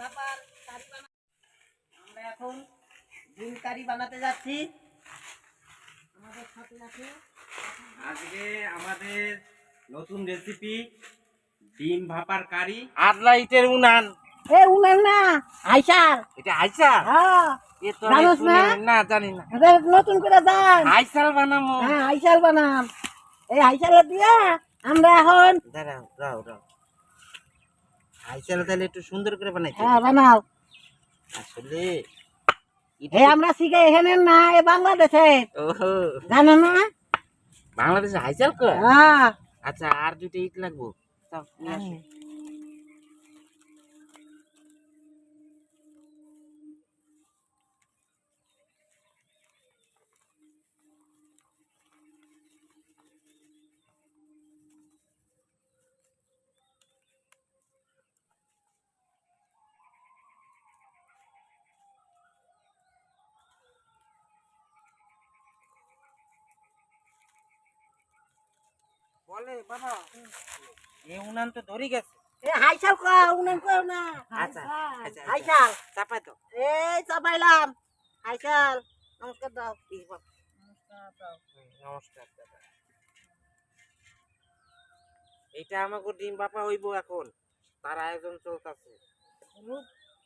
ভাপার কারি আমরা এখন ডিম কারি বানাতে যাচ্ছি। আমাদের সাথে আছে আজকে আমাদের নতুন রেসিপি ডিম ভাপার কারি। আদলা ইটের উনান। এ উনার না আইসার। এটা হ্যাঁ। এ তো জানোস না? না জানি না। নতুন করে বানামো। হ্যাঁ আইসাল বানাম। এই আইসালে দিয়া আমরা এখন দাঁড়াও। হাইসাল তাহলে একটু সুন্দর করে বানাই হ্যাঁ বানাও। আসলে এই আমরা শিখে এখানে না এ বাংলাদেশে। ওহো। জানো না? বাংলাদেশে হাইসাল কর হ্যাঁ। আচ্ছা আর দুটো ইট লাগবো। তাও নিয়ে আসো। বাবা। এই উনান তো ধরে গেছে। এ হাইসাল কো উনান কো না। আচ্ছা, আচ্ছা, আচ্ছা। হাইসাল। চাপাই তো এই চাপাইলাম। হাইসাল নমস্কার দাও। বাবা। হুম, নমস্কার দাদা আমাকে ডিম বাপা হইব এখন। তার আয়োজন চলতেছে।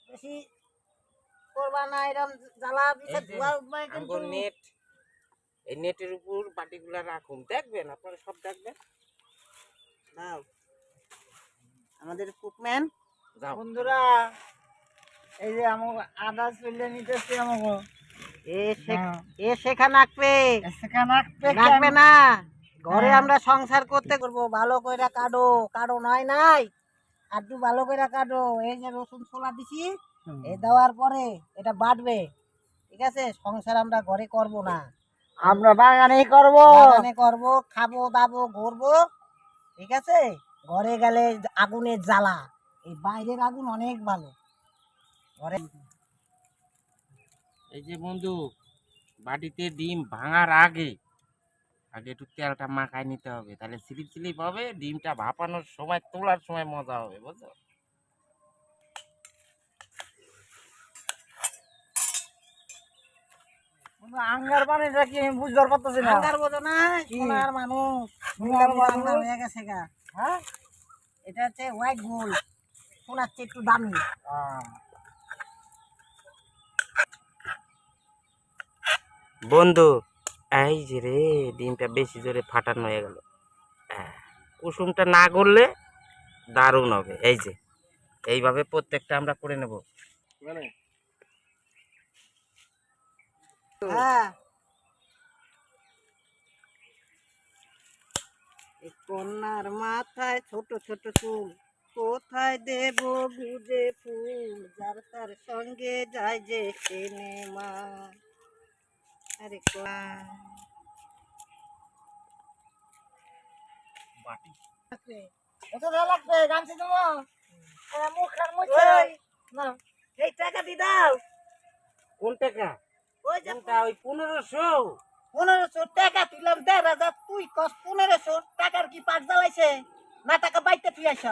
বেশি করবা না এরম জ্বালা এই ধোয়া উঠবে কিন্তু। নেট এই নেটের উপর বাটিগুলা রাখুন। দেখবেন আপনারা সব দেখবেন? আমাদের কুকম্যান। যাও। বন্ধুরা এই যে আমাকে আদা চলে নিতেছে আমাকে এ শেখ- এ শেখা নাকবে নাকবে না। ঘরে আমরা সংসার করতে করব ভালো কইরা কাটো। কাটো নয় নাই। আর তুই ভালো কইরা কাটো। এই যে রসুন ছোলা দিছি এই দেওয়ার পরে এটা বাটবে। ঠিক আছে? সংসার আমরা ঘরে করব না। আমরা বাগানে করব। বাগানে করব খাব দাবো ঘুরবো। ঠিক আছে? ঘরে গেলে আগুনের জ্বালা। এই বাইরের আগুন অনেক ভালো। ঘরে এই যে বন্ধু, বাটিতে ডিম ভাঙার আগে আগে একটু তেলটা মাখায় নিতে হবে। তাহলে স্লিপ স্লিপ হবে, ডিমটা ভাপানোর সময়, তোলার সময় মজা হবে, বুঝছ? আঙ্গার পানিটা কি বুঝবার পারতেছি না। আঙ্গার বোঝো না সোনার মানুষ। সোনার আঙ্গার হয়ে গেছে গা। হ্যাঁ? এটা হচ্ছে হোয়াইট গোল্ড সোনার চেয়ে একটু দামি। বন্ধু এই যে রে ডিমটা বেশি জোরে ফাটানো হয়ে গেল। কুসুমটা না করলে দারুণ হবে। এই যে এইভাবে প্রত্যেকটা আমরা করে নেব। হ্যাঁ। কন্যার মাথায় ছোট ছোট চুল কোথায় দেব গুজে ফুল? যার তার সঙ্গে যায় যে সিনেমা। আরে কোয়া- কত লাগবে। মুখ মুখ না, এই টাকা দি দাও। কোন টাকা? ওই যে ওই পনেরোশো? পনেরোশো টাকা তুললাম দেড় হাজার তুই কস পনেরোশো টাকার কি পাক জ্বালাইছে? না টাকা বাইতে আস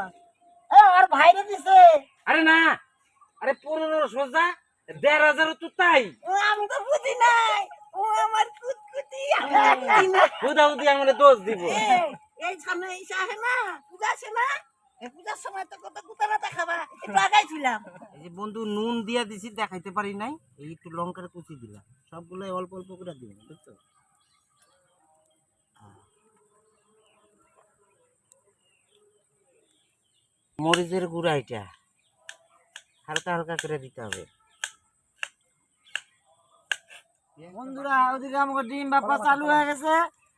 আর ভাইরে দিছে। আরে না আরে পনেরোশো যা দেড় হাজারও তো তাই। ও আমি তো বুঝি নাই। ও আমার কুতকুতি। হুদা হুদি আমাদের দোষ দিব। এই, সামনে ঈশা না পূজা আছে না? পূজার সময় তো কত কুতা মাথা খাবা। একটু আগাই ছিলাম এই যে বন্ধু নুন দিয়া দিছি দেখাইতে পারি নাই। এই একটু লঙ্কার কুচি দিলাম। সবগুলো অল্প অল্প করে দিলাম বুঝছ? মরিচের গুঁড়া এটা। হালকা হালকা করে দিতে হবে। বন্ধুরা ওদিকে আমাকে ডিম বাপা চালু হয়ে গেছে।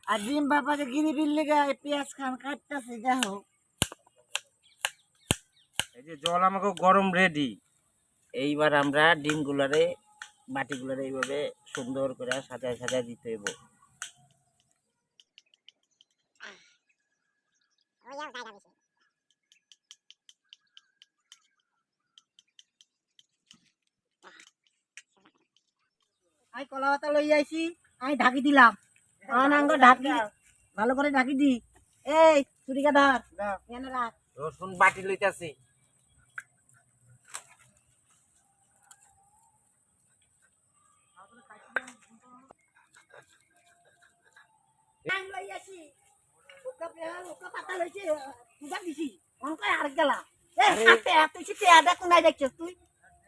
আর ডিম বাপাকে গিরি বিল্লি গায়ে পেঁয়াজ খান কাটতেছে দেখো এই যে জল আমাকে গরম রেডি। এইবার আমরা ডিমগুলারে বাটিগুলারে এইভাবে সুন্দর করে সাজায় সাজায় দিতে হইব। আমি কলা পাতা লই আইছি আমি ঢাকি দিলাম। অনাঙ্গ ঢাকি ভালো করে ঢাকি দি। এই ছুরিকা ধর এনে রাখ। রসুন বাটি লইতাছি।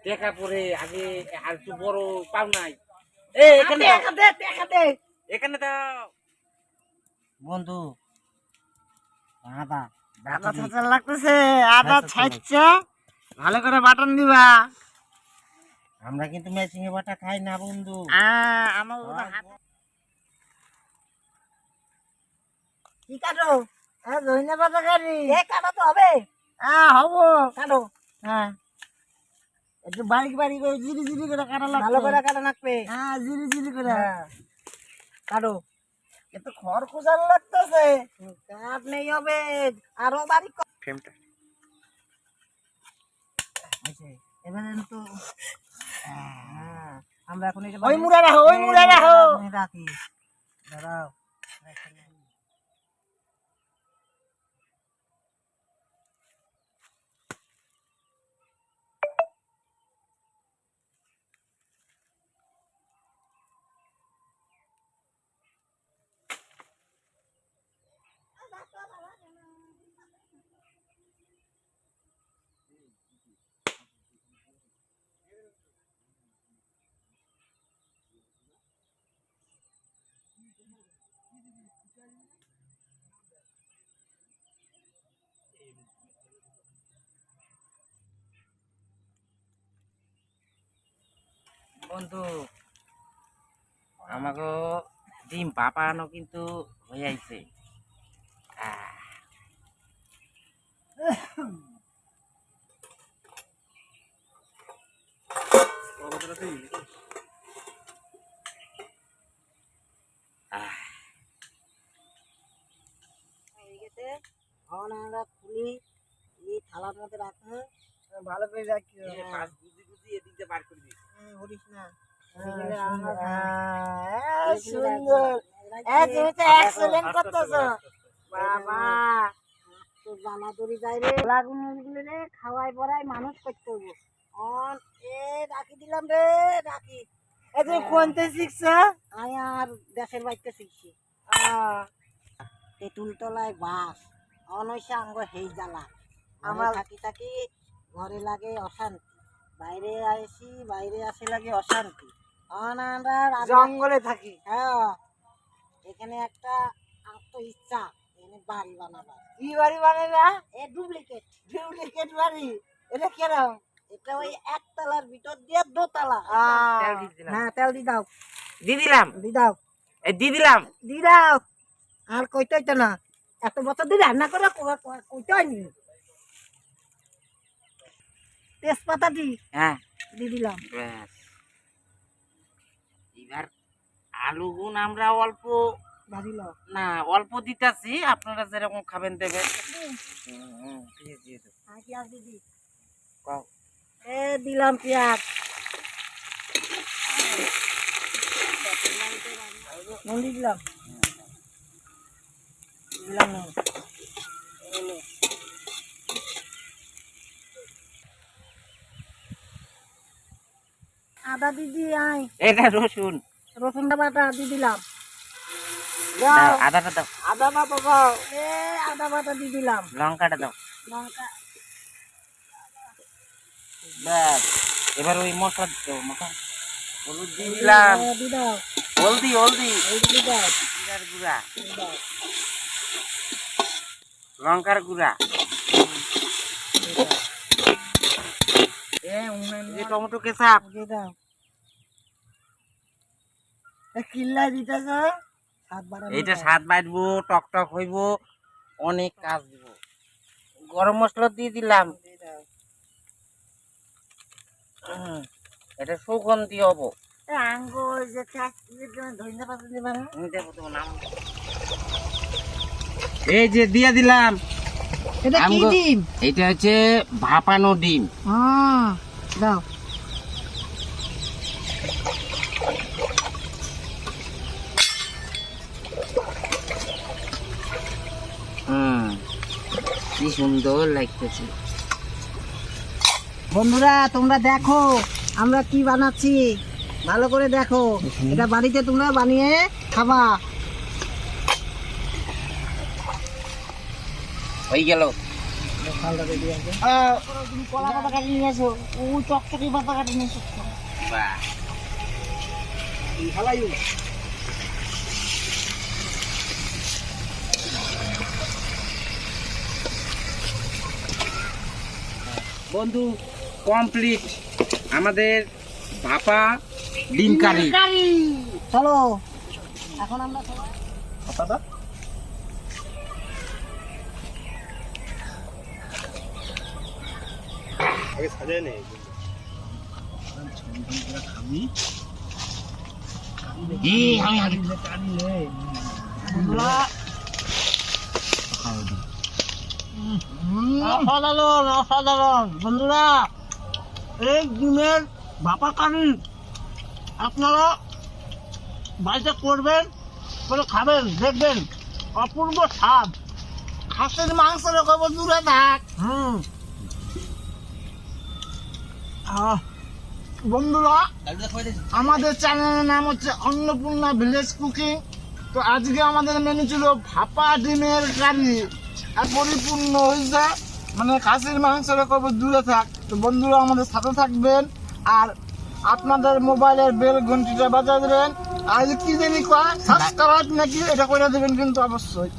দেখা পরে আগে আর একটু বড় পাও নাই এখানে দাও। বন্ধু আদা আদা ছাঁচা লাগতেছে আদা ছাইচ্ছা ভালো করে বাটন দিবা। আমরা কিন্তু মেশিং এ বাটা খাই না বন্ধু। আমার হাত কি কাটো? হ্যাঁ ধনে পাতা কাটি এ কাটো তো হবে। হ্যাঁ হব কাটো। হ্যাঁ একটু বারিক বারিক করে জিরি জিরি করে কাটা লাগবে। ভালো করে কাটা লাগবে। হ্যাঁ জিরি জিরি করে কাটো। কিন্তু খড় খোঁজার লাগতেছে কাট নেই হবে। আরও বারিক ফ্রেমটা এবারে তো আমরা এখন ওই মুড়া রাখো ওই মুড়া রাখো রাখি দাঁড়াও। বন্ধু। আমাকে ডিম পাপানো কিন্তু হয়ে আইছে। আহ, আহ, আমরা খুলি এই থালার মধ্যে রাখো ভালো করে রাখি পাঁচ গুজি গুজি এদিক বার করে দিস হরিস না সুন্দর। তুমি তো excellent করতেছো। বাবা। তো জানা দড়ি যায় রে। খাওয়াই পড়াই মানুষ করতে হব। অন এ রাখি দিলাম রে রাখি। তুমি কোনতে শিখছো? আমি আর দেশের বাড়িতে শিখছি। তেঁতুল তলায় বাস। অনৈশা আঙ্গ হেই জ্বালা। আমার আমার- থাকি থাকি ঘরে লাগে অশান্তি। বাইরে আসি বাইরে আসে লাগে অশান্তি। জঙ্গলে থাকি। হ্যাঁ এখানে একটা আত্ম ইচ্ছা এখানে বাড়ি বানাবার। কি বাড়ি বানাই না এ ডুপ্লিকেট। ডুপ্লিকেট বাড়ি? এটা কেরম? এটা ওই একতলার ভিতর দিয়ে দোতলা। তেল দিয়ে হ্যাঁ তেল দি দাও। দি দিলাম? দি দাও। এই দি দিলাম? দি দাও। আর কইতে হইতো না এত বছর ধরে রান্না করে কইতে হয়নি। তেজপাতা দি। হ্যাঁ। দি দিলাম। ব্যাস। এবার আলু গুণ আমরা অল্প ভাজিল না অল্প দিতেছি আপনারা যেরকম খাবেন দেবেন। দিয়ে দিয়ে পেঁয়াজ দিদি কও। এ দিলাম পেঁয়াজ। নুন দিলাম। দিলাম নুন এই নে। আদা দিদি আয়। এটা রসুন। রসুনটা বাটা দিয়ে দিলাম। আদাটা দাও। আদা বাটা দাও। এ আদা বাটা দিয়ে দিলাম। লঙ্কাটা দাও। লঙ্কা। ব্যাস। এবার ওই মশলা দিতে হবে মশলা। হলুদ দিয়ে দিলাম। দাও। হলদি হলদি। জিরার গুঁড়া। লঙ্কার গুঁড়া। এই টমেটো কেচাপ। দাও। কিল্লা দিতেছ এইটা স্বাদ বাড়বো টক টক হইব অনেক কাজ দিব। গরম মশলা দিয়ে দিলাম। এটা সুগন্ধি হব। আঙ্গ যে ধন্য পাতা দিবা না আমি দেবো তোমার নাম। এই যে দিয়ে দিলাম। এটা কি আমগো- ডিম? এটা হচ্ছে ভাপানো ডিম। হ্যাঁ দাও। কি সুন্দর লাগতেছে। বন্ধুরা তোমরা দেখো আমরা কি বানাচ্ছি? ভালো করে দেখো। এটা বাড়িতে তোমরা বানিয়ে খাবা। হয়ে গেল। আহ, তুমি কলা পাতা কাটি নিয়ে এসো ও চকচকি পাতা কাটি নিয়ে এসো বাহ বন্ধু কমপ্লিট আমাদের ভাপা ডিম কারি। চলো। এখন আমরা সবাই অসাধারণ অসাধারণ। বন্ধুরা এই ডিমের ভাপা কারি আপনারা বাড়িতে করবেন করে খাবেন দেখবেন অপূর্ব স্বাদ। খাসির মাংস রকম দূরে থাক হুম। বন্ধুরা, আমাদের চ্যানেলের নাম হচ্ছে অন্নপূর্ণা ভিলেজ কুকিং। তো আজকে আমাদের মেনু ছিল ভাপা ডিমের কারি। আর পরিপূর্ণ হয়েছে। মানে খাসির মাংস রকম দূরে থাক। তো বন্ধুরা, আমাদের সাথে থাকবেন। আর আপনাদের মোবাইলের বেল ঘন্টিটা বাজায় দেবেন আর কি জানি কয় সাবস্ক্রাইব নাকি, এটা করে দেবেন কিন্তু অবশ্যই।